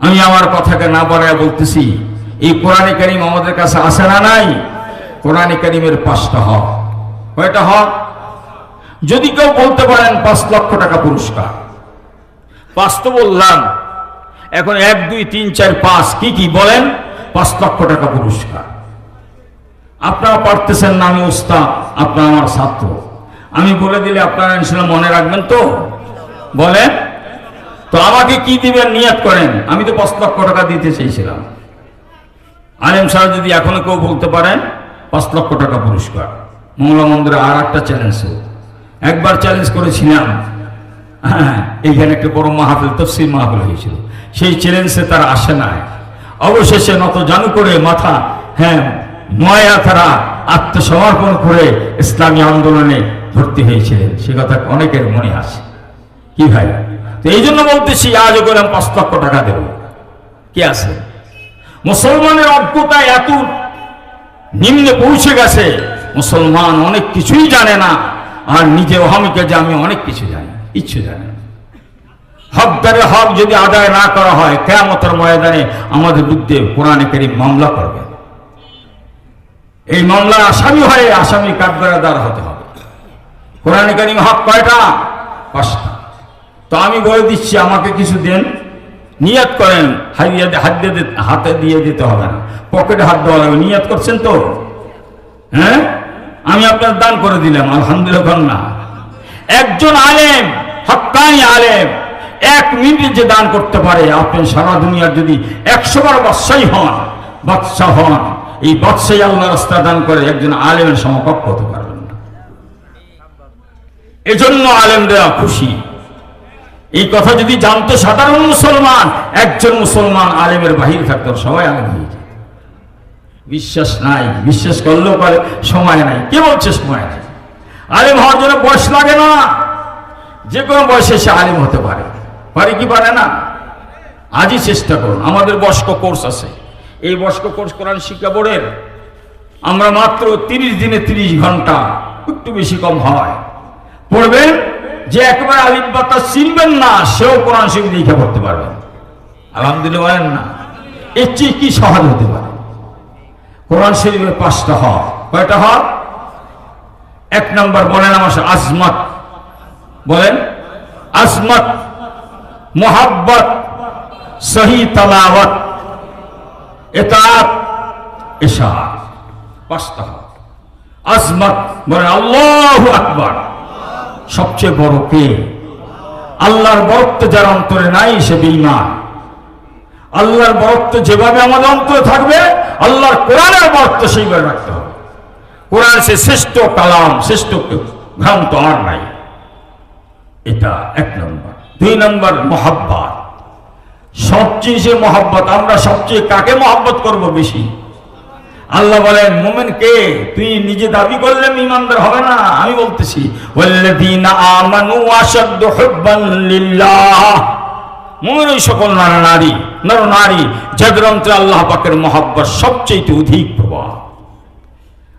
আমি আমার কথাকে না বাড়ায় বলতেছি, এই কোরআনে কারিম আমাদের কাছে আসে না নাই? কোরআনে কারিমের পাঁচটা হক। কয়টা হক? যদি কেউ বলতে পারেন পাঁচ লক্ষ টাকা পুরস্কার। পাঁচ তো বললাম। এখন এক, দুই, তিন, চার, পাঁচ, কি কি বলেন? পাঁচ লক্ষ টাকা পুরস্কার। আপনারা পারতেছেন না আমি উস্তাদ, আপনারা আমার ছাত্র। আমি বলে দিলে আপনারা মনে রাখবেন তো? বলেন। তো আমাকে কি দিবেন, নিয়াত করেন? আমি তো পাঁচ লক্ষ টাকা দিতে চেয়েছিলাম। আলেম সাহেব যদি এখনও কেউ বলতে পারেন পাঁচ লক্ষ টাকা পুরস্কার। মঙ্গলা মন্দিরে আর একটা চ্যালেঞ্জ একবার চ্যালেঞ্জ করেছিলাম। হ্যাঁ এইখানে একটা বড় মাহফিল তফসির মাহফিল হয়েছিল। সেই চ্যালেঞ্জে তার আসে নাই। অবশেষে নত জানু করে মাথা হ্যাঁ নয়া তারা আত্মসমর্পণ করে ইসলামী আন্দোলনে ভর্তি হয়েছিলেন। সে কথা অনেকের মনে আছে। কি ভাই? এই জন্য বলতেছি আজও করে আমি পাঁচ লক্ষ টাকা দেব। কি আছে? মুসলমানের অজ্ঞতা এত নিম্নে পৌঁছে গেছে, মুসলমান অনেক কিছুই জানে না, আর নিজে অহমিকে যে আমি অনেক কিছু জানি ইচ্ছে জানে। হকদারে হক যদি আদায় না করা হয়, কেয়ামতের ময়দানে আমাদের বিরুদ্ধে কোরআনে কারিম মামলা করবে। এই মামলার আসামি হয়ে আসামি কাঠগড়াদার হতে হবে। কোরআনে কারিম হক কয়টা? পাঁচটা। তো আমি বলে দিচ্ছি, আমাকে কিছু দেন। নিয়াত করেন হাইয়া হাত দিয়ে হাতে দিয়ে দিতে হবে না। পকেটে হাত দেওয়া লাগবে। নিয়াত করছেন তো? হ্যাঁ? আমি আপনার দান করে দিলাম, আলহামদুলিল্লাহ না। একজন আলেম হক্কানি আলেম, এক মিনিটে যে দান করতে পারে, আপনি সারা দুনিয়ার যদি একশো বার বাদশাহী হন, বাদশাহ হন, এই বাদশাহী আল্লাহ রাস্তা দান করে একজন আলেমের সমকক্ষ হতে পারবেন না। এজন্য আলেমরা খুশি। এই কথা যদি জানতো সাধারণ মুসলমান, একজন মুসলমান আলেমের বাহির থাকতো সবাই আলেম হয়ে যেত। বিশ্বাস নাই, বিশ্বাস করলেও পারে, সময় নাই। কে বলছে সময় নাই? আলেম হওয়ার জন্য বয়স লাগে না। যে কোনো বয়সে সে আলেম হতে পারে। পারে কি পারে না? আজই চেষ্টা করুন। আমাদের বয়স্ক কোর্স আছে। এই বয়স্ক কোর্স কোরআন শিক্ষা বোর্ডের। আমরা মাত্র তিরিশ দিনে তিরিশ ঘণ্টা, একটু বেশি কম হয়। পড়বেন? যে একবার আলিম বাতা চিনবেন না, সেও কোরআন শরীফ লিখে পড়তে পারবেন। আলহামদুলিল্লাহ বলেন না। এর চেয়ে কি সহজ হতে পারে? কোরআন শরীফের পাঁচটা হক। কয়টা হক? এক নম্বর বলেন আমার আজমত। বলেন, আজমত, মোহাব্বত, সহি তালাওয়াত, এতাত ইশার পাঁচটা হক। আজমত বলেন আল্লাহ আকবার। সবচেয়ে বড় কে আল্লাহর বরত্ব যার অন্তরে নাই, সে বেঈমান। আল্লাহর বরত্ব যেভাবে আমাদের অন্তরে থাকবে, আল্লাহর কোরআনের বরত্ব সেইভাবে রাখতে হবে। কোরআন সে শ্রেষ্ঠ কালাম, শ্রেষ্ঠ ভ্রান্ত আর নাই। এটা এক নম্বর। দুই নম্বর, মহাব্বাত। সবচেয়ে সে মহাব্বত, আমরা সবচেয়ে কাকে মহাব্বত করব বেশি? আল্লাহ বলেন, মোমেন কে? তুই নিজে দাবি করলে ইমানদার হবে না। আমি বলতেছি মোমেন ওই সকল নর নারী নর নারী, যাদের আল্লাহ পাকের মহাব্বত সবচেয়ে অধিক প্রভাব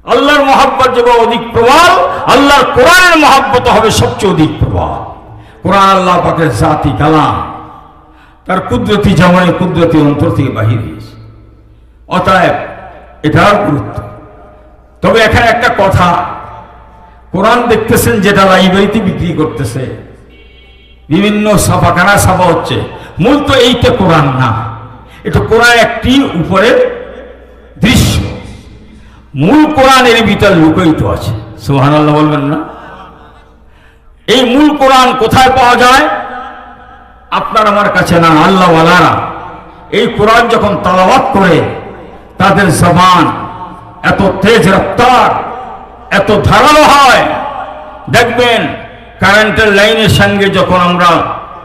আল্লাহর মহাব্বত যে অধিক প্রভাব আল্লাহর কোরআনের মহাব্বত হবে সবচেয়ে অধিক প্রভাব কোরআন আল্লাহ পাকের জাতি কালাম। তার কুদরতি জামাই কুদরতি অন্তর থেকে বাহির অতএব এটার গুরুত্ব। তবে এখানে একটা কথা। কোরআন দেখতেছেন যেটা লাইব্রেরিতে বিক্রি করতেছে। বিভিন্ন ছাপাখানা ছাপা হচ্ছে। মূল তো এইটা কোরআন না। এটা কোরআন একটি উপরে দৃশ্য। মূল কোরআনের ভিতর লুকায়িত আছে। সোহান আল্লাহ বলবেন না? এই মূল কোরআন কোথায় পাওয়া যায়? আপনার আমার কাছে না আল্লাহ ওয়ালারা এই কোরআন যখন তালাবাত করে তাদের জবান এত তেজ রফতার, এত ধারালো হয়। দেখবেন, কারেন্টের লাইনের সঙ্গে যখন আমরা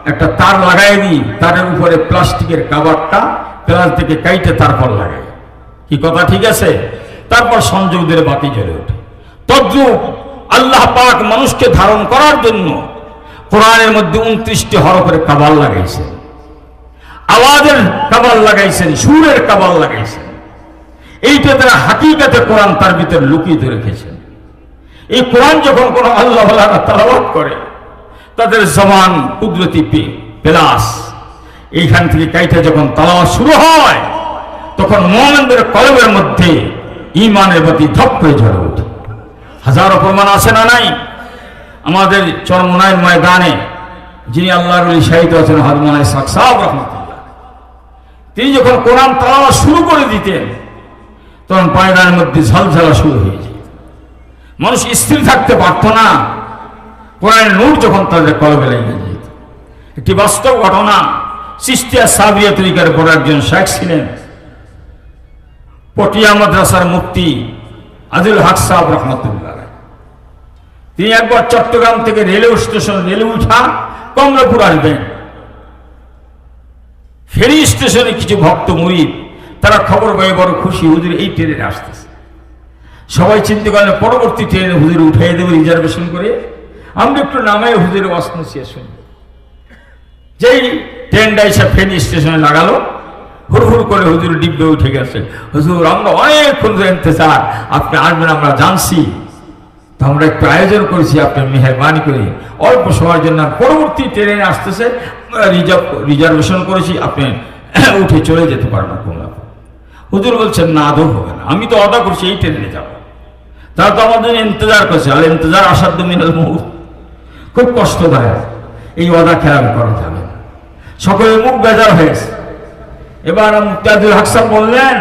একটা তার লাগাই দিই, তারের উপরে প্লাস্টিকের কাবারটা প্লাস থেকে কাইটে তারপর লাগাই। কি কথা ঠিক আছে? তারপর সংযোগ দিলে বাতি জ্বলে ওঠে। তদ্রুপ আল্লাহ পাক মানুষকে ধারণ করার জন্য কোরআনের মধ্যে উনত্রিশটি হরফের কাবার লাগাইছেন। আওয়াজের কাবার লাগাইছেন, সুরের কাবাল লাগাইছেন। এইটা তারা হাকিকাতে কোরআন তার ভিতরে লুকিয়ে ধরে রেখেছেন। এই কোরআন যখন কোন আল্লাহ তালাবাদ করে, তাদের জমান কুদরতি পে- পেলাস এইখান থেকে কাইটা যখন তালাওয়া শুরু হয়, তখন মোহামেনদের কলবের মধ্যে ইমানের প্রতি ধপ করে ঝরে ওঠে। হাজারো প্রমাণ আছে না নাই? আমাদের চরমনায় ময়দানে যিনি আল্লাহর শাহিদ আছেন হরমানায় সাকসাব রহমতুল্লাহ তিনি যখন কোরআন তালাওয়া শুরু করে দিতেন তখন পায়দানের মধ্যে ঝলঝলা শুরু হয়ে যায়। মানুষ স্থির থাকতে পারতো না। কোরআনের নূর যখন তাদের কলবে লেগে যেত। একটি বাস্তব ঘটনা, সিস্তিয়া সাবিয়া তরিকার বড় একজন শেখ ছিলেন। পটিয়া মাদ্রাসার মুক্তি আদিল হক সাহেব রহমতুল্লাহ। তিনি একবার চট্টগ্রাম থেকে রেলওয়ে স্টেশন, রেলে উঠা কমলাপুর আসবেন। ফেরি স্টেশনে কিছু ভক্ত মুরিদ তারা খবর পেয়ে বড় খুশি, হুজুর এই ট্রেনে আসতেছে সবাই চিন্তা করলেন পরবর্তী ট্রেনে হুজুর উঠাই দেবে রিজার্ভেশন করে। আমরা একটু নামাই, হুজুরের ওয়াসন শুনব যেই ট্রেনটা এসে ফেনি স্টেশনে লাগালো, হুড় করে হুজুর ডিব্বে উঠে গেছে। হুজুর, আমরা অনেকক্ষণ ইন্তজার, আপনি আসবেন, আমরা জানছি। তো আমরা একটু আয়োজন করেছি, আপনি মেহরবানি করে। অল্প সময়ের জন্য পরবর্তী ট্রেনে আসতেছে রিজার্ভ রিজার্ভেশন করেছি, আপনি উঠে চলে যেতে পারবেন কমলাপুর। হুজুর বলছেন, না আদৌ হবে না। আমি তো অর্ডার করছি, এই ট্রেনে যাব। তারা তো আমাদের জন্য ইন্তজার করছে, আর, ইন্তজার আসার মিনাল মুহূর্ত খুব কষ্টদায়ক এই অদা খেয়াল করা যাবে। সকলের মুখ বেজার হয়েছে এবার মুক্তাদুল হাকসান বললেন,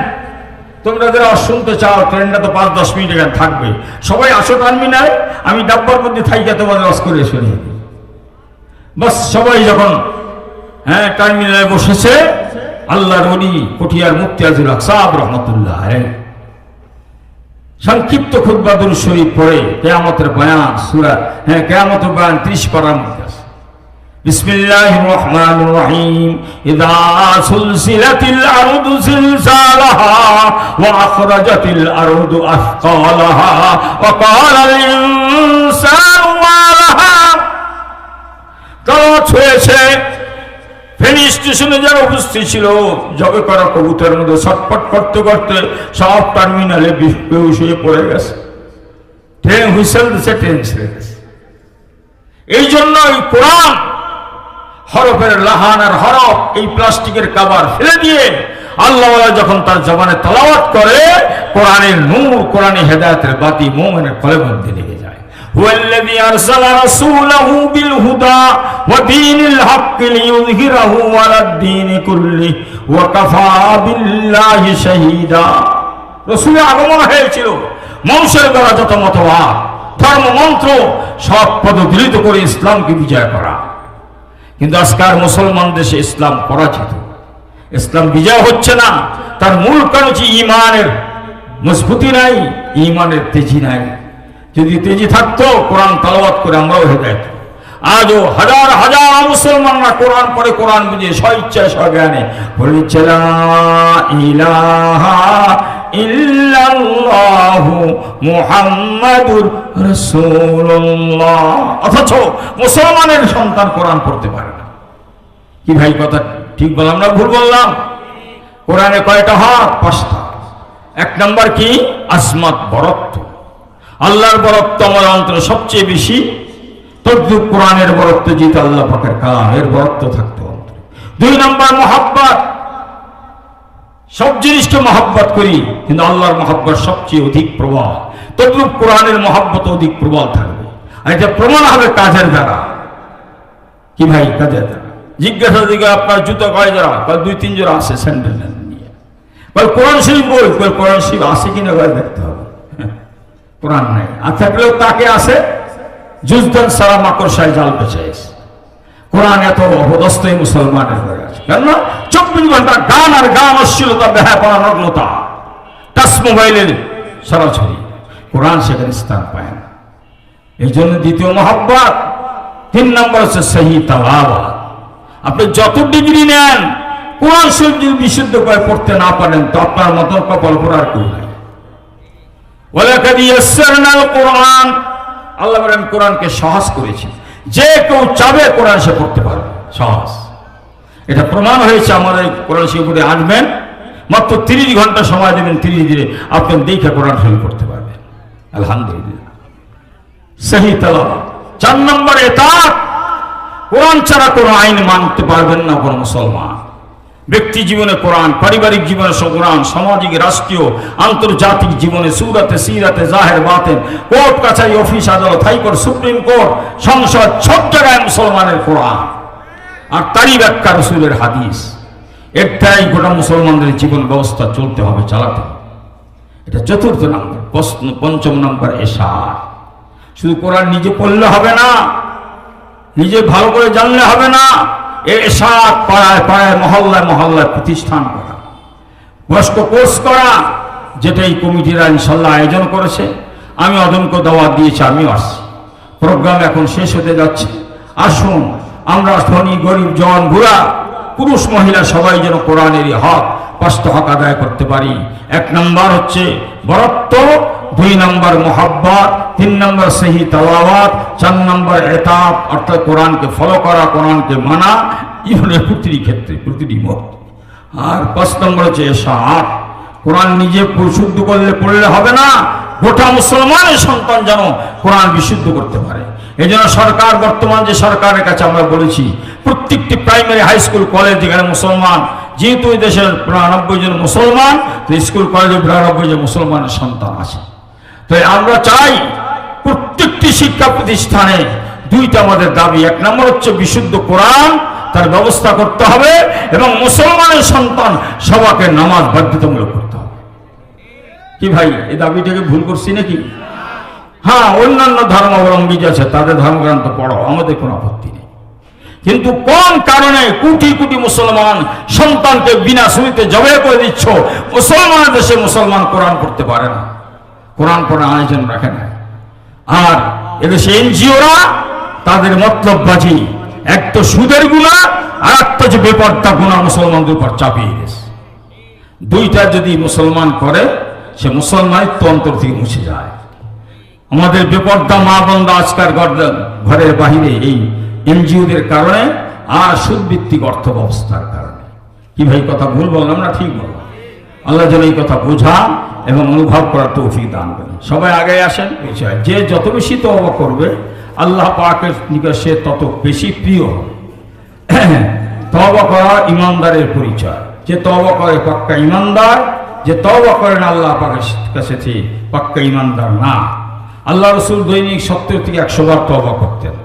তোমরা যারা শুনতে চাও, ট্রেনটা তো পাঁচ, দশ মিনিট এখানে থাকবে। সবাই আসো টার্মিনাল, আমি ডাব্বার মধ্যে থাইকা তোমাদের অস করে দিই। বাস সবাই যখন হ্যাঁ টার্মিনালে বসেছে আল্লাহর অলি পটিয়ার মুক্তিয়াজুল আকসাব রহমতুল্লাহ হ্যাঁ সংক্ষিপ্ত খুদ্বাদুল শরীফ পড়ে কেয়ামতের বয়ান সুরা হ্যাঁ কেয়ামতের বয়ান ত্রিশ পারার মধ্যে আছে بسم الله الرحمن الرحيم إذا سلسلت الأرض زلزالها وأخرجت الأرض أثقالها وقال الإنسان ما لها কাজ হয়েছে ফেনী স্টেশনে যারা উপস্থিত ছিল, জবে করা কবুতরের মধ্যে ছটপট করতে করতে সব টার্মিনালে বেহুশ হয়ে পড়ে গেছে। ট্রেন হুইসেল দিচ্ছে ট্রেন ছেড়ে গেছে এই জন্য এই কোরআন, হরফের লাহান আর হরফ, এই প্লাস্টিকের কাবার ফেলে দিয়ে আল্লাহ যখন তার জবানে তালাওয়াত করে, কোরআনের নূর, কোরআনে হেদায়তের বাতি মোমেনের কলে মধ্যে লেগে যায়। هو الذي أرسل رسوله بالهدى ودين الحق ليظهره على الدين كله وكفى بالله شهيدا রসুলের আগমন হয়েছিল মানুষের দ্বারা যত মতবাদ ধর্ম মন্ত্র সব পদদলিত করে ইসলামকে বিজয় করা কিন্তু আজকার মুসলমান দেশে ইসলাম পরাজিত ইসলাম বিজয় হচ্ছে না তার মূল কারণ হচ্ছে ইমানের মজবুতি নাই ইমানের তেজি নাই যদি তেজি থাকতো, কোরআন তালাবাত করে আমরাও হেদায়ত আজও হাজার হাজার মুসলমানরা কোরআন পড়ে, কোরআন বুঝে, স্বইচ্ছায়, স্বজ্ঞানে। বলেছে, লা ইলাহা অথচ মুসলমানের সন্তান কোরআন পড়তে পারে না। কি ভাই কথা, ঠিক বললাম না, ভুল বললাম? কোরআনে কয়টা হাত? পাঁচটা। এক নম্বর কি? আসমাত বরত্ব। আল্লাহর বরত্ব আমার অন্তরে সবচেয়ে বেশি। তদ্রুপ কোরআনের বরত্ব জিত আল্লাহ পাকের কালাম এর বরত্ব থাকতে অন্তরে। দুই নম্বর মহাব্বত। সব জিনিসকে মহাব্বত করি, কিন্তু আল্লাহর মহাব্বত সবচেয়ে অধিক প্রবল। তদ্রুপ কোরআনের মহাব্বত অধিক প্রবল থাকবে। আর এটা প্রমাণ হবে কাজের দ্বারা। কি ভাই, কাজের দ্বারা? জিজ্ঞাসা দিকে আপনার জুতো কয় জোড়া? কয়, দুই, তিন জোড়া স্যান্ডেল নিয়ে। কোরআন শরীফ বই? কোরআন শরীফ আছে কিনা? দেখতে হবে। কোরআন নাই। আর থাকলেও তাকে আছে জুজদান সারা মাকড়সায় জাল পেঁচাইছে কোরআন এত অপদস্থ এই মুসলমানের হয়ে আছে কেননা চব্বিশ ঘণ্টা গান আর গান, অশ্লীলতা বেহাপনা নগ্নতা টাচ মোবাইলের সরাসরি। কোরআন সেখানে স্থান পায় না। এই জন্য দ্বিতীয় মহাব্বত, তিন নম্বর হচ্ছে সহি তালাবাদ আপনি যত ডিগ্রি নেন, কোরআন শরীফ যদি বিশুদ্ধ করে পড়তে না পারেন, তো আপনার মতন কপাল পড়ার কেউ কোরআন আল্লাহ বলেন কোরআনকে সহজ করেছি। যে কেউ চাবে কোরআন সে পড়তে পারবে। সহজ এটা প্রমাণ হয়েছে আমাদের কোরআন শিবপুরে আসবেন মাত্র তিরিশ ঘণ্টা সময় দেবেন, তিরিশ দিনে আপনি দেখে কোরআন শরীফ পড়তে পারবেন। আলহামদুলিল্লাহ। সহি তালাওয়াত। চার নম্বর এতাত, কোরআন ছাড়া কোনো আইন মানতে পারবেন না কোনো মুসলমান। ব্যক্তি জীবনে কোরআন, পারিবারিক জীবনে কোরআন, সামাজিক, রাষ্ট্রীয়, আন্তর্জাতিক জীবনে সুরাতে, সিরাতে, জাহের, বাতেন, কোর্ট, কাছারি, অফিস, আদালত, হাইকোর্ট, সুপ্রিম কোর্ট, সংসদ, সব জায়গায় মুসলমানের কোরআন। আর তারই ব্যাখ্যা রসুলের হাদিস। এটাই গোটা মুসলমানদের জীবন ব্যবস্থা চলতে হবে, চালাতে এটা চতুর্থ নম্বর, প্রশ্ন, পঞ্চম নম্বর, এশার। শুধু কোরআন নিজে পড়লে হবে না, নিজে ভালো করে জানলে হবে না এ এশার পাড়ায় পাড়ায় মহল্লায় মহল্লায় প্রতিষ্ঠান করা। বয়স্ক কোর্স করা, যেটা এই কমিটিরা ইনশাল্লাহ আয়োজন করেছে। আমি অদমকে দাওয়াত দিয়েছি, আমিও আসছি। প্রোগ্রাম এখন শেষ হতে যাচ্ছে। আসুন, আমরা ধনী, গরিব জন বুড়া, পুরুষ, মহিলা সবাই যেন কোরআনেরই হক পাঁচটা হক আদায় করতে পারি। এক নম্বর হচ্ছে বরত্ব, দুই নম্বর মোহাব্বত, তিন নম্বর সেহি তালাওয়াত, চার নম্বর এতাব, অর্থাৎ কোরআনকে ফলো করা, কোরআনকে মানা জীবনের প্রতিটি ক্ষেত্রে, প্রতিটি মুহূর্তে আর পাঁচ নম্বর হচ্ছে এসাত কোরআন নিজে পরিশুদ্ধ করলে পড়লে হবে না, গোটা মুসলমানের সন্তান যেন কোরআন বিশুদ্ধ করতে পারে। এই জন্য সরকার, বর্তমান যে সরকারের কাছে আমরা বলেছি, প্রত্যেকটি প্রাইমারি হাই স্কুল কলেজ যেখানে মুসলমান যেহেতু এই দেশের বিরানব্বই জন মুসলমান, তো স্কুল, কলেজে বিরানব্বই জন মুসলমানের সন্তান আছে। তো আমরা চাই প্রত্যেকটি শিক্ষা প্রতিষ্ঠানে দুইটা আমাদের দাবি। এক নম্বর হচ্ছে বিশুদ্ধ কোরআন, তার ব্যবস্থা করতে হবে এবং মুসলমানের সন্তান সবাকে নামাজ বাধ্যতামূলক করতে হবে। কি ভাই, এই দাবিটাকে ভুল করছি নাকি? হ্যাঁ অন্যান্য ধর্মাবলম্বী আছে, তাদের ধর্মগ্রন্থ পড়ো, আমাদের কোনো আপত্তি কিন্তু কোন কারণে কোটি কোটি মুসলমান সন্তানকে বিনা সুবিতে জবে করে দিচ্ছ? মুসলমান দেশে মুসলমান কোরআন পড়তে পারে না। কোরআন পড়ার আয়োজন রাখে না। আর এদেশে এনজিওরা তাদের মতলববাজি, এক তো সুদের গুণা, আর একটা যে বেপর্দা গুণা মুসলমানদের উপর চাপিয়ে গেছে দুইটা যদি মুসলমান করে, সে মুসলমানিত্ব অন্তর থেকে মুছে যায়। আমাদের বেপর্দা মা বন্ধা আজকার ঘর- ঘরের বাহিরে এই এনজিওদের কারণে আর সুদভিত্তিক অর্থ ব্যবস্থার কারণে। কি ভাই, কথা ভুল বললাম না? ঠিক বললাম। আল্লাহ যেন এই কথা বোঝা এবং অনুভব করার তৌফিক দান করেন। সবাই আগে আসেন যে যত বেশি তওবা করবে, আল্লাহ পাকের নিকট তত বেশি প্রিয় তওবা করা ইমানদারের পরিচয়। যে তওবা করে পাক্কা ইমানদার, যে তওবা করে না আল্লাহ পাকের কাছে পাক্কা ইমানদার না। আল্লাহ রসুল দৈনিক সত্তর থেকে একশো বার তওবা করতেন।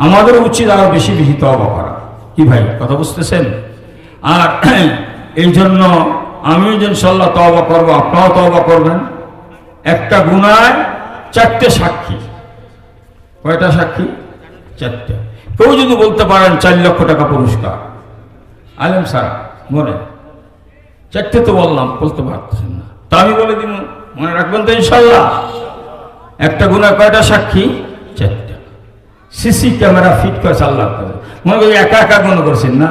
আমাদের উচিত আরও বেশি বেশি তওবা করা কি ভাই, কথা বুঝতেছেন? আর এই জন্য আমিও যে ইনশাল্লাহ তওবা করব আপনারাও তওবা করবেন। একটা গুনায় চারটে সাক্ষী। কয়টা সাক্ষী? চারটে। কেউ যদি বলতে পারেন, চার লক্ষ টাকা পুরস্কার। আলেম স্যার, মনে? চারটে তো বললাম, বলতে পারতেছেন না। তা আমি বলে দিন মনে রাখবেন তো ইনশাল্লাহ একটা গুণায় কয়টা সাক্ষী? চারটা। সিসি ক্যামেরা ফিট করেছে আল্লাহ। মনে করি একা একা গুণ করছেন? না।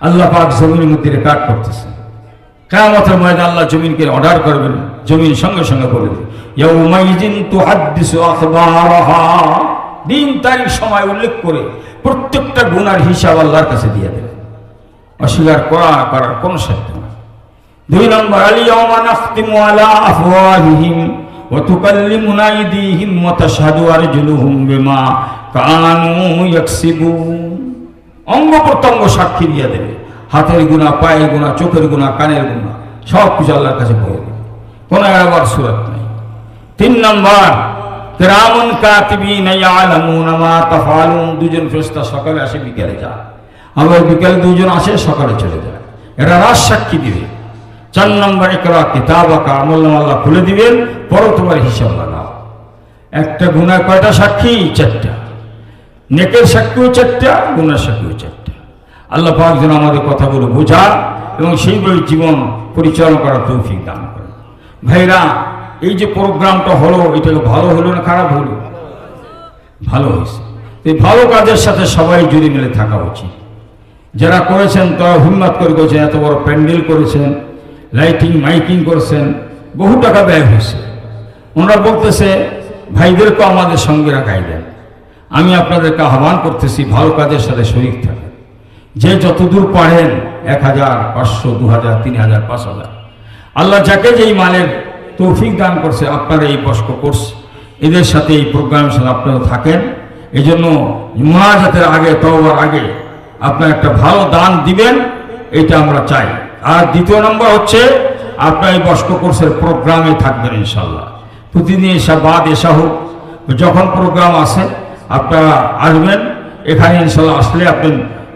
আল্লাহ পাক জমিনের মধ্যে রেকর্ড করতেছেন কেয়ামতের ময়দান আল্লাহ জমিনকে অর্ডার করবেন, জমিন সঙ্গে সঙ্গে বলে দিন, তারিখ, সময় উল্লেখ করে প্রত্যেকটা গুনার হিসাব আল্লাহর কাছে দিয়ে দেবে। অস্বীকার করা করার কোন সাধ্য নেই। দুই নম্বর আলা আফওয়াহিহিম। আইদিহিম ওয়া তাশহাদু আরজুলুহুম বিমা কানু ইয়াকসিবুন অঙ্গ প্রত্যঙ্গ সাক্ষী দিয়ে দেবে। হাতের গুণা, পায়ের গুণা, চোখের গুণা, কানের গুণা, সব কিছু আল্লাহর কাছে বলে দেবে। কোনো এবার সুরত নেই। তিন নম্বর, কেরামন কাতিবিন ইয়ালামুনা মা তাফালুন। দুজন ফেরেশতা সকালে আসে বিকেলে যায়। আবার বিকেলে দুজন আসে সকালে চলে যায়। এরা রাজ সাক্ষী দিবে। চার নম্বর একরা কিতাব আঁকা আল্লাহ খুলে দিবেন পরও তোমার হিসাব লাগাও একটা গুণা কয়টা সাক্ষী? চারটা। নেকের সাক্ষীও চারটা, গুণার সাক্ষীও চারটা। আল্লাহ পাক যেন আমাদের কথাগুলো বোঝা এবং সেইভাবে জীবন পরিচালনা করার তৌফিক দান করে ভাইরা, এই যে প্রোগ্রামটা হলো, এটা ভালো হলো না খারাপ হলো? ভালো হয়েছে। এই ভালো কাজের সাথে সবাই জুড়ে মিলে থাকা উচিত। যারা করেছেন, তারা হিম্মত করে করেছেন, এত বড় প্যান্ডেল করেছেন লাইটিং মাইকিং করছেন, বহু টাকা ব্যয় হয়েছে। ওনারা বলতেছে, ভাইদেরকেও আমাদের সঙ্গে রাখাই দেন। আমি আপনাদেরকে আহ্বান করতেছি, ভালো কাজের সাথে শরীর থাকেন। যে যতদূর পারেন, এক হাজার, পাঁচশো, দু হাজার, তিন হাজার, পাঁচ হাজার। আল্লাহ যাকে যেই মালের তৌফিক দান করছে, আপনারা এই বস্ক কোর্স এদের সাথে এই প্রোগ্রামের সাথে আপনারা থাকেন। এই জন্য মহাজাতের আগে, তওবার আগে আপনার একটা ভালো দান দিবেন, এটা আমরা চাই। আর দ্বিতীয় নম্বর হচ্ছে, আপনার এই বস্ক কোর্সের প্রোগ্রামে থাকবেন ইনশাল্লাহ প্রতিদিন এসা বাদ এসা হোক, যখন প্রোগ্রাম আসে আপনারা আসবেন। এখানে ইনশাল্লাহ আসলে আপনি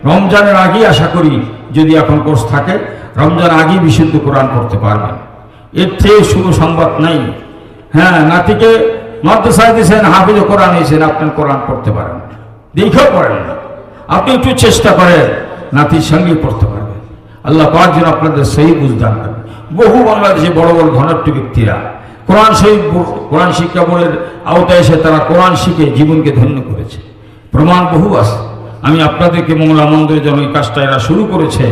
রমজানের আগেই আশা করি যদি এখন কোর্স থাকে রমজান আগেই বিশুদ্ধ কোরআন করতে পারবেন। এর থেকে শুভ সংবাদ নাই। হ্যাঁ নাতিকে মাদ্রাসায় দিয়েছেন, হাফিজ কোরআন হয়েছেন আপনি কোরআন পড়তে পারেন। দেখেও পড়েন না। আপনি একটু চেষ্টা করেন, নাতির সঙ্গেই পড়তে পারবেন আল্লাহ পাক যেন আপনাদের সেই বুঝদান করেন। বহু বাংলাদেশে বড় বড় ধনাট্য ব্যক্তিরা কোরআন শহীদ কোরআন শিক্ষা বোর্ডের আওতায় এসে তারা কোরআন শিখে জীবনকে ধন্য করেছে। প্রমাণ বহু আছে। আমি আপনাদেরকে মঙ্গলা মন্দিরে যেন এই কাজটা এরা শুরু করেছে।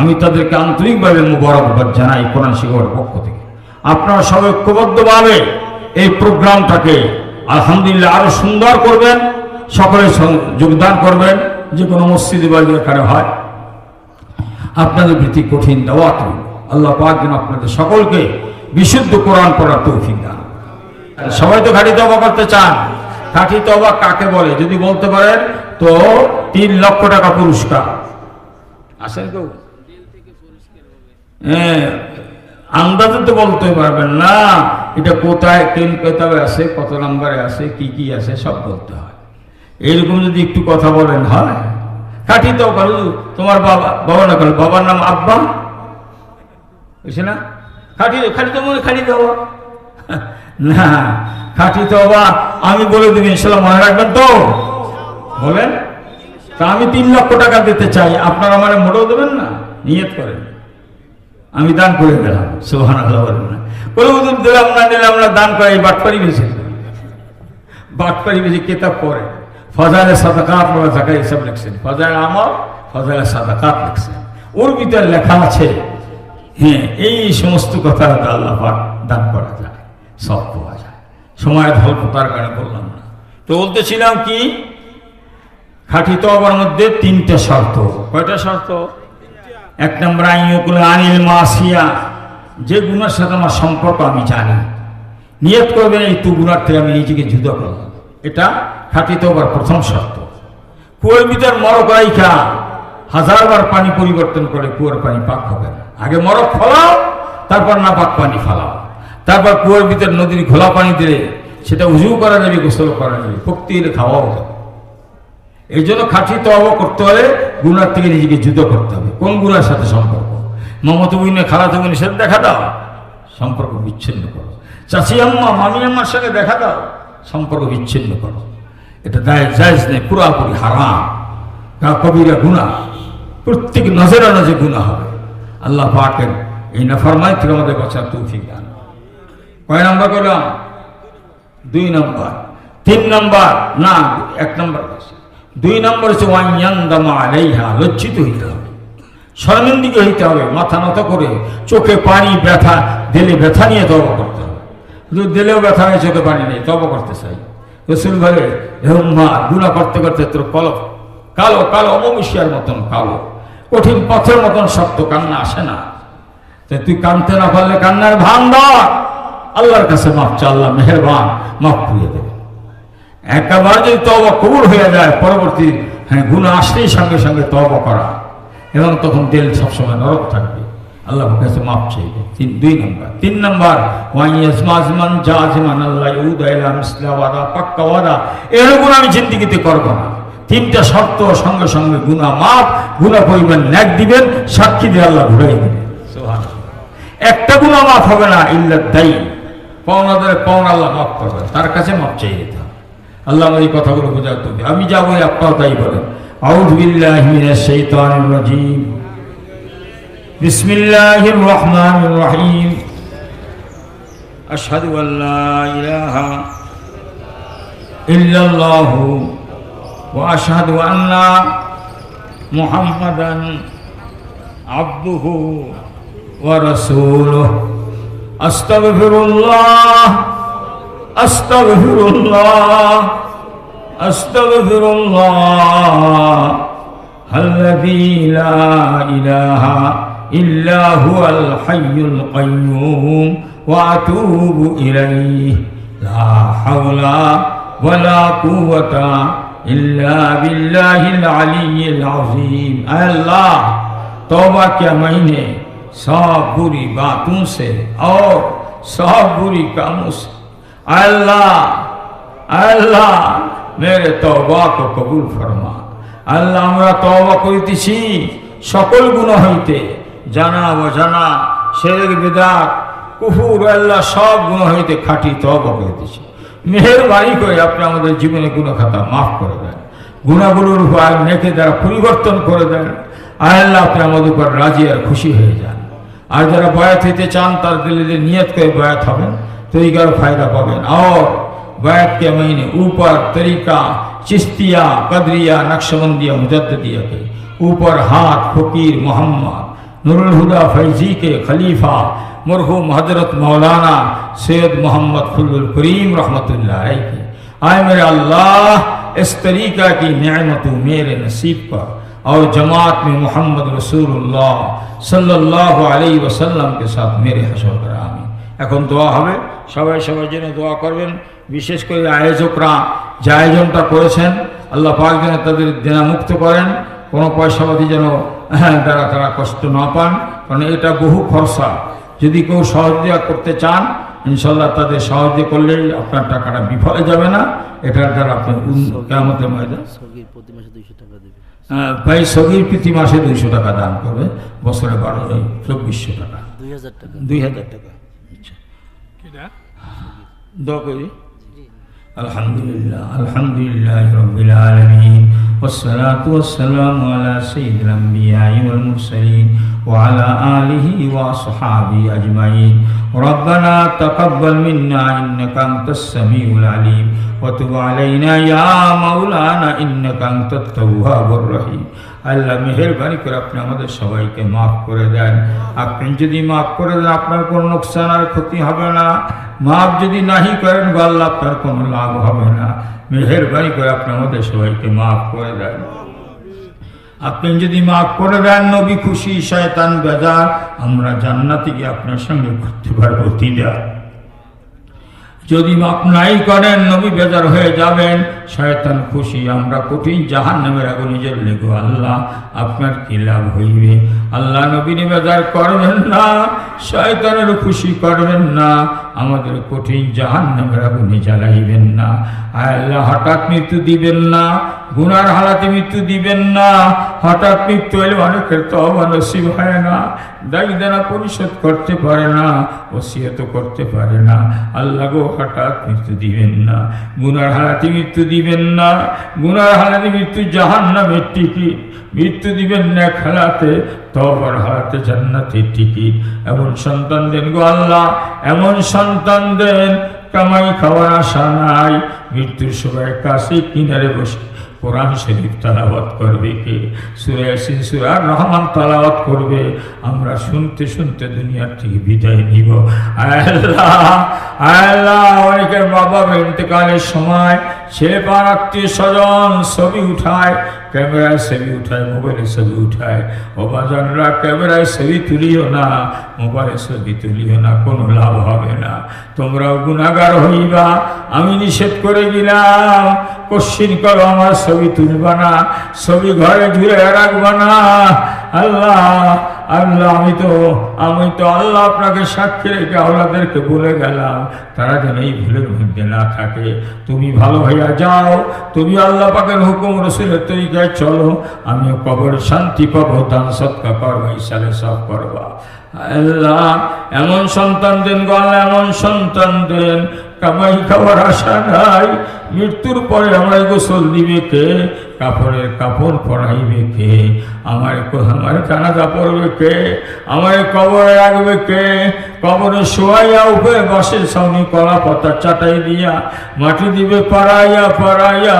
আমি তাদেরকে আন্তরিকভাবে মুবারকবাদ জানাই কোরআন শিক্ষকের পক্ষ থেকে। আপনারা সবাই ঐক্যবদ্ধভাবে এই প্রোগ্রামটাকে আলহামদুলিল্লাহ আরও সুন্দর করবেন সকলে যোগদান করবেন, যে কোনো মসজিদে বা এখানে হয়। আপনাদের প্রতি কঠিন দাওয়াত। আল্লাহ পাক যেন আপনাদের সকলকে বিশুদ্ধ কোরআন পড়ার তৌফিক দান সবাই তো খাঁটি তবা করতে চান। খাঁটি তবা কাকে বলে? যদি বলতে পারেন তো তিন লক্ষ টাকা পুরস্কার। আসেন কেউ? হ্যাঁ, আন্দাজে তো বলতে পারবেন না। এটা কোথায় কোন কেতাবে আছে কত নম্বরে আছে কি কি আছে সব বলতে হয়। এইরকম যদি একটু কথা বলেন হয়? কাঠি তো কারু তোমার বাবা বাবা না কারও, বাবার নাম আব্বা। বুঝছে না? খাটি খাটি তো মনে খাটি দেওয়া না খাটি তো বাবা, আমি বলে দেবো ইনশাল্লাহ, মনে রাখবেন তো। বলেন? তা আমি তিন লক্ষ টাকা দিতে চাই, আপনারা মানে মোটেও দেবেন না, নিয়ত করেন। আমি দান করে দিলাম সোহান আল্লাহ বলেন না। কোনো দিলাম না দিলাম না, দান করে এই বাটপারি বেশি। বাটপারি বেশি কেতাব পড়ে ফজালে সাদাকাত বলা জায়গায় এসব লিখছেন। ফজালে আমল ফজালে সাদাকাত লিখছেন। ওর ভিতরে লেখা আছে হ্যাঁ এই সমস্ত কথা আল্লাহ দান করা যায়, সব পাওয়া যায়। সময়ের স্বল্পতার কারণে বললাম না? তো বলতেছিলাম কি, খাঁটি তবার মধ্যে তিনটে শর্ত। কয়টা শর্ত? এক নম্বর আইয়কুল আনিল মাসিয়া, যে গুণের সাথে আমার সম্পর্ক আমি জানি। নিয়ত করবেন, এই তু গুণার থেকে আমি নিজেকে যুদ্ধ করলাম। এটা খাঁটি তবার প্রথম শর্ত। কুয়োর ভিতর মরক রাইখা হাজারবার পানি পরিবর্তন করে কুয়োর পানি পাক হবে না। আগে মরক ফলাও, তারপর না পাক পানি ফালাও। তারপর কুয়োর ভিতর নদীর ঘোলা পানি দিলে সেটা উজু করা যাবে, গোসল করা যাবে, ভক্তি এলে খাওয়াও যাবে এই জন্য খাঁটি তব করতে হলে গুনার থেকে নিজেকে যুদ্ধ করতে হবে। কোন গুনার সাথে সম্পর্ক? মমতা বুইনে খালাতো বুইনের সাথে দেখা দাও। সম্পর্ক বিচ্ছিন্ন করো। চাষি আম্মা, মামি আম্মার সঙ্গে দেখা দাও। সম্পর্ক বিচ্ছিন্ন করো। এটা দায় জায়জ নেই পুরাপুরি হারাম। কা কবিরা গুণা প্রত্যেক নজরে নজরে গুণা হবে। আল্লাহ পাকের এই নাফরমাই থেকে আমাদের বাঁচার তৌফিক দান। কয় নাম্বার করলাম দুই নম্বর। তিন নম্বর? না, এক নম্বর আছে দুই নম্বর হচ্ছে ওয়াইয়ান্দামা আলাইহা, লজ্জিত হইতে হবে। শর্মিন্দিকে হইতে হবে, মাথা নত করে চোখে পানি, ব্যথা, দিলে ব্যথা নিয়ে তব করতে হবে। দিলেও ব্যথা নেই চোখে পানি নেই তব করতে চাই। রসুল মা গুণা করতে করতে তোর কলপ কালো কালো, অমমিশিয়ার মতন কালো। কঠিন পথের মতন শক্ত কান্না আসে না। তুই কানতে না পারলে কান্নার ভান আল্লাহর কাছে মাফ চা, আল্লাহ মেহরবান, মাফ করিয়ে দেবে একবার যদি তবা কবুল হয়ে যায়, পরবর্তী হ্যাঁ গুণ আসলেই সঙ্গে সঙ্গে তবা করা। এবং তখন দিল সবসময় নরক থাকবে। আল্লাহর কাছে মাফ চাইবে। তিন দুই নম্বর। তিন নম্বর ওয়াইয়াজমান জাজমান আল্লাহ ইউদাইলা মিসলা ওয়াদা পাক্কা ওয়াদা। এরকম আমি জিন্দিগিতে করব না। তিনটা শর্ত সঙ্গে সঙ্গে গুণা মাপ গুণা পরিমাণ ন্যাক দিবেন সাক্ষী দিয়ে আল্লাহ ঘুরাই দিবেন। একটা গুণা মাফ হবে না ইল্লা দায়ী পাওনাদের পাওনা আল্লাহ মাফ করবেন তার কাছে মাফ চাই যেতে হবে। আল্লাহ আমার এই কথাগুলো বোঝার তো আমি যাব আপনার তাই বলেন। আউযু بسم الله الرحمن الرحيم. أشهد أن لا إله إلا الله وأشهد أن محمدا عبده ورسوله. أستغفر الله أستغفر الله أستغفر الله الذي لا إله إلا إلا هو الحي القيوم وأتوب إليه لا حول ولا قوة إلا بالله العلي العظيم الله توبہ کے مہینے سب بری باتوں سے اور سب بری کاموں سے اللہ اللہ میرے توبہ کو قبول فرما اللہ ہمارا توبہ کری সকল گناہ ہইتے জানা অজানা সেরেক বেদাত, কুফুর আল্লাহ সব গুণ হইতে খাটি তব হইতেছে মেহরবানি করে আপনি আমাদের জীবনে গুণ খাতা মাফ করে দেন। গুণাগুলোর উপর নেকে তারা পরিবর্তন করে দেন। আর আল্লাহ আপনি আমাদের উপর রাজি আর খুশি হয়ে যান। আর যারা বয়াত হইতে চান, তার দিলে নিয়ত করে বয়াত হবেন। তরিকার ফায়দা পাবেন। আর বয়াতকে মাইনে উপর তরিকা, চিস্তিয়া, কদরিয়া, নকশবন্দিয়া মুজদ্দিয়াকে উপর হাত, ফকির, মোহাম্মদ नुरुल हुदा फैजी के खलीफा मरहूम हजरत मौलाना सैयद मोहम्मद फुल्लुल करीम रहमतुल्लाह अलैह के आए मेरे अल्लाह इस तरीका की नेमत मेरे नसीब पर और जमात में मोहम्मद रसूलुल्लाह सल्लल्लाहु अलैहि वसल्लम के साथ मेरे हशर कर आमीन এখন দোয়া হবে সবাই সবাই জন্য দোয়া করবেন বিশেষ করে আয়োজকরা যে আয়োজনটা করেছেন আল্লাহ পাক যেন তাদের দেনা মুক্ত করেন কোনো পয়সাপাতি যেন হ্যাঁ, দ্বারা তারা কষ্ট না পান কারণ এটা বহু খরচা। যদি কেউ সহযোগিতা করতে চান ইনশাল্লাহ তাদের সহযোগিতা করলেই আপনার টাকাটা বিফলে যাবে না। এটার দ্বারা আপনি কেমতের টাকা দেবে। ভাই সগির প্রতি মাসে দুইশো টাকা দান করবে। বছরে বারো চব্বিশশো টাকা। দুই হাজার টাকা। দুই হাজার টাকা। আচ্ছা। দোয়া করি। الحمد لله الحمد لله رب العالمين والصلاة والسلام على سيد الأنبياء والمرسلين وعلى آله وأصحابه أجمعين. ربنا تقبل منا إنك أنت السميع العليم وتب علينا يا مولانا إنك أنت التواب الرحيم. আল্লাহ মেহরবানি করে আপনি আমাদের সবাইকে মাফ করে দেন। আপনি যদি মাফ করে দেন, আপনার কোনো নোকসান আর ক্ষতি হবে না। মাফ যদি নাহি করেন, আল্লাহ আপনার কোনো লাভ হবে না। মেহরবানি করে আপনি আমাদের সবাইকে মাফ করে দেন। আপনি যদি মাফ করে দেন, নবী খুশি, শয়তান বেজার আমরা জান্নাতে গিয়ে আপনার সঙ্গে ঘুরতে পারব। তিনটা যদি মাপ নাই করেন, নবী বেজার হয়ে যাবেন। শয়তান খুশি, আমরা কঠিন জাহান নামের আগুনে জ্বললে গো আল্লাহ, আপনার কি লাভ হইবে? আল্লাহ নবীন বেজার করবেন না, শয়তানের খুশি করবেন না। আমাদের কঠিন জাহান নামের আগুনে জ্বালাইবেন না। আল্লাহ, হঠাৎ মৃত্যু দিবেন না, গুনার হালাতে মৃত্যু দিবেন না। হঠাৎ মৃত্যু হলে অনেকের তো নসিব হয় না, দায়ী দেনা পরিশোধ করতে পারে না, ওসিয়ত করতে পারে না। আল্লাহ গো, হঠাৎ মৃত্যু দিবেন না, গুনার হালাতে মৃত্যু দিবেন না। গুনার হালাতে মৃত্যু জাহান নামের টিকিট মৃত্যু দিবেন না খেলাতে তবর হাতে জান্নাতে টিকিট। এমন সন্তান দেন গো আল্লাহ, এমন সন্তান দেন, কামাই খাওয়ার আশা নাই, মৃত্যুর সময় কাছে কিনারে বসে। কোরআন শরীফ তালাবাত করবে কে? সুরে ইয়াসিন সুরার রহমান তালাবাত করবে। আমরা শুনতে শুনতে দুনিয়ার থেকে বিদায় নিব। আল্লাহ আল্লাহ, অনেকের বাবা ইন্তেকালের সময় ছেলে পার স্বজন ছবি উঠায়, ক্যামেরায় ছবি উঠায়, মোবাইলে ছবি উঠায়। ও বাজানরা, ক্যামেরায় ছবি তুলিও না, মোবাইলে ছবি তুলিও না, কোনো লাভ হবে না। তোমরাও গুণাগার হইবা, আমি নিষেধ করে গেলাম কোশ্চিন করো আমার ছবি তুলবা না, ছবি ঘরে ঝুলে রাখবা না। আল্লাহ আল্লাহ, আমি তো আমি তো আল্লাহ আপনাকে সাক্ষী রেখে আল্লাহদেরকে বলে গেলাম। তারা যেন এই ভুলের মধ্যে না থাকে। তুমি ভালো হইয়া যাও, তুমি আল্লাহ পাকের হুকুম রসুলের তরিকায় চলো। আমিও কবর শান্তি পাবো, দান সৎকা করব ইসালে সব করবা। আল্লাহ, এমন সন্তান দেন গল এমন সন্তান দেন। কামাই খাওয়ার আশা নাই। মৃত্যুর পরে আমায় গোসল দিবে কে? কাপড়ের কাপড় পরাইবে কে? আমার আমার জানাজা পড়বে কে? আমার কবরে রাখবে কে? কবরে শোয়াইয়া উপরে বসে সামনে কলা পাতা চাটাই দিয়া মাটি দিবে পাড়াইয়া পাড়াইয়া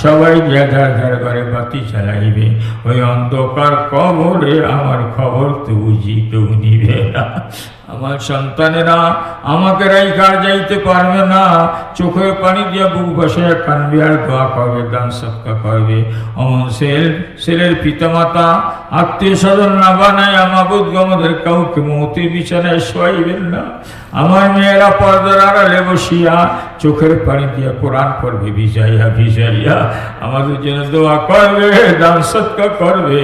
সবাই দিয়া ধার ধার করে বাতি চালাইবে ওই অন্ধকার কবরে আমার খবর তো বুঝি কেউ নিবে না। আমার সন্তানেরা আমাকে রাইকার যাইতে পারবে না। চোখে পানি দিয়া বুক বসে কানবি আর দোয়া করবে, দান সৎকা করবে অমন ছেলে ছেলের পিতামাতা আত্মীয় স্বজন না বানায় আমাবুদ আমাদের কাউকে মৌতির বিছানায় শোয়াইবেন না। আমার মেয়েরা পর্দার আড়ালে বসিয়া চোখের পানি দিয়া কোরআন পড়বে, ভিজাইয়া ভিজাইয়া। আমাদের জন্য দোয়া করবে, দান সৎকা করবে।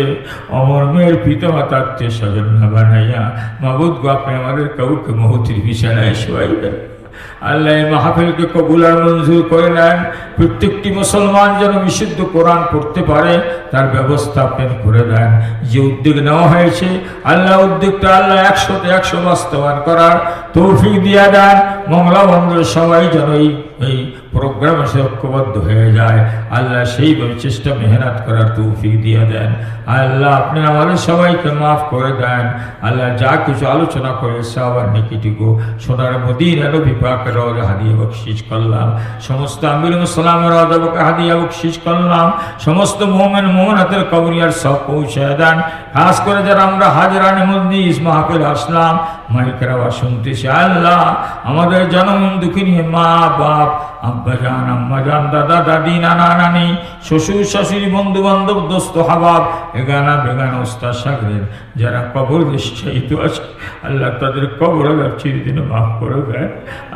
অমর মেয়ের পিতামাতা আত্মীয় স্বজন না বানাইয়া মাবুদ গো আপনি আমাদের কাউকে মহতির বিছানায় শোয়াইবেন আল্লাহ মাহফিলকে কবুল আর মঞ্জুর করে নেন। প্রত্যেকটি মুসলমান যেন বিশুদ্ধ কোরআন করতে পারে, তার ব্যবস্থা আপনি করে দেন। যে উদ্যোগ নেওয়া হয়েছে, আল্লাহ উদ্যোগটা আল্লাহ একশোতে একশো বাস্তবায়ন করার তৌফিক দিয়া দেন। মঙ্গলা বন্ধুর সবাই যেন এই এই প্রোগ্রামে সে ঐক্যবদ্ধ হয়ে যায়। আল্লাহ সেইভাবে চেষ্টা, মেহনত করার তৌফিক দিয়ে দেন। আল্লাহ আপনি আমাদের সবাইকে মাফ করে দেন। আল্লাহ যা কিছু আলোচনা করে আবার নিকিটিকো সোনার মদিনা নবী পাকের রওজা হাদিয়া বকশিস করলাম। সমস্ত আমির সালামের রওজাকে হাদিয়া বকশিস করলাম। সমস্ত মোমেন মোহনাতের কবরিয়ার সব পৌঁছে দেন। খাস করে যারা আমরা হাজরানে মন্দির মাহফিল আসলাম মাইকের শুনতেছে আল্লাহ আমাদের জনম দুঃখিনী মা বাপ আব্বা জান আম্মা জান দাদা, দাদি, নানা, নানি, শ্বশুর, শাশুড়ি বন্ধু বান্ধব দোস্ত, হাবাব, এগানা, বেগানা, ওস্তাদ, সাগরের যারা কবর নিশ্চয়িত আছে, আল্লাহ তাদের কবর চিরদিনে মাফ করে দেয়।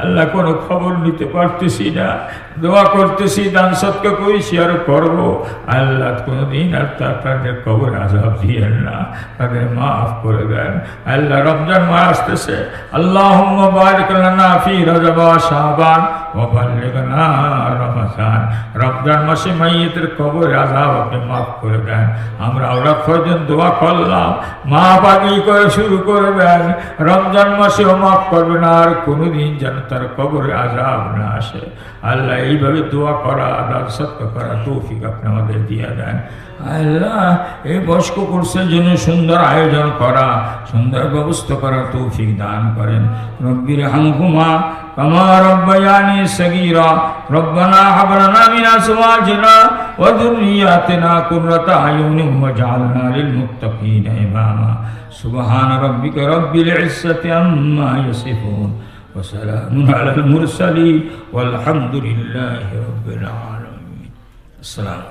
আল্লাহ কোনো খবর নিতে পারতেছি না, দোয়া করতেছি, দান সৎকা করেছি, আর করব। আল্লাহ কোনোদিন আর তাদের কবর আজাব দিয়েন না, তাদের মাফ করে দেন। আল্লাহ রমজান মাস আসতেছে। আল্লাহ বারিক লানা ফি রজব বাল্লিগনা রমজান। মাসে আজাব আপনি মাফ করে দেন। আমরা দোয়া করলাম। করে শুরু করবেন। রমজান মাসেও মাফ করবেন আর কোনোদিন যেন তার কবরে আজাব না আসে। আল্লাহ এইভাবে দোয়া করা আদাব সত্য করা তৌফিক আপনি আমাদের দিয়ে দেন। আল্লাহ এই বয়স্ক কোর্সের জন্য সুন্দর আয়োজন করা, সুন্দর ব্যবস্থা করা তৌফিক দান করেন। রব্বির হামহুমা كما ربياني صغيرا ربنا هب لنا من ازواجنا وذرياتنا قرة اعين واجعلنا للمتقين اماما سبحان ربك رب العزة عما يصفون وسلام على المرسلين والحمد لله رب العالمين السلام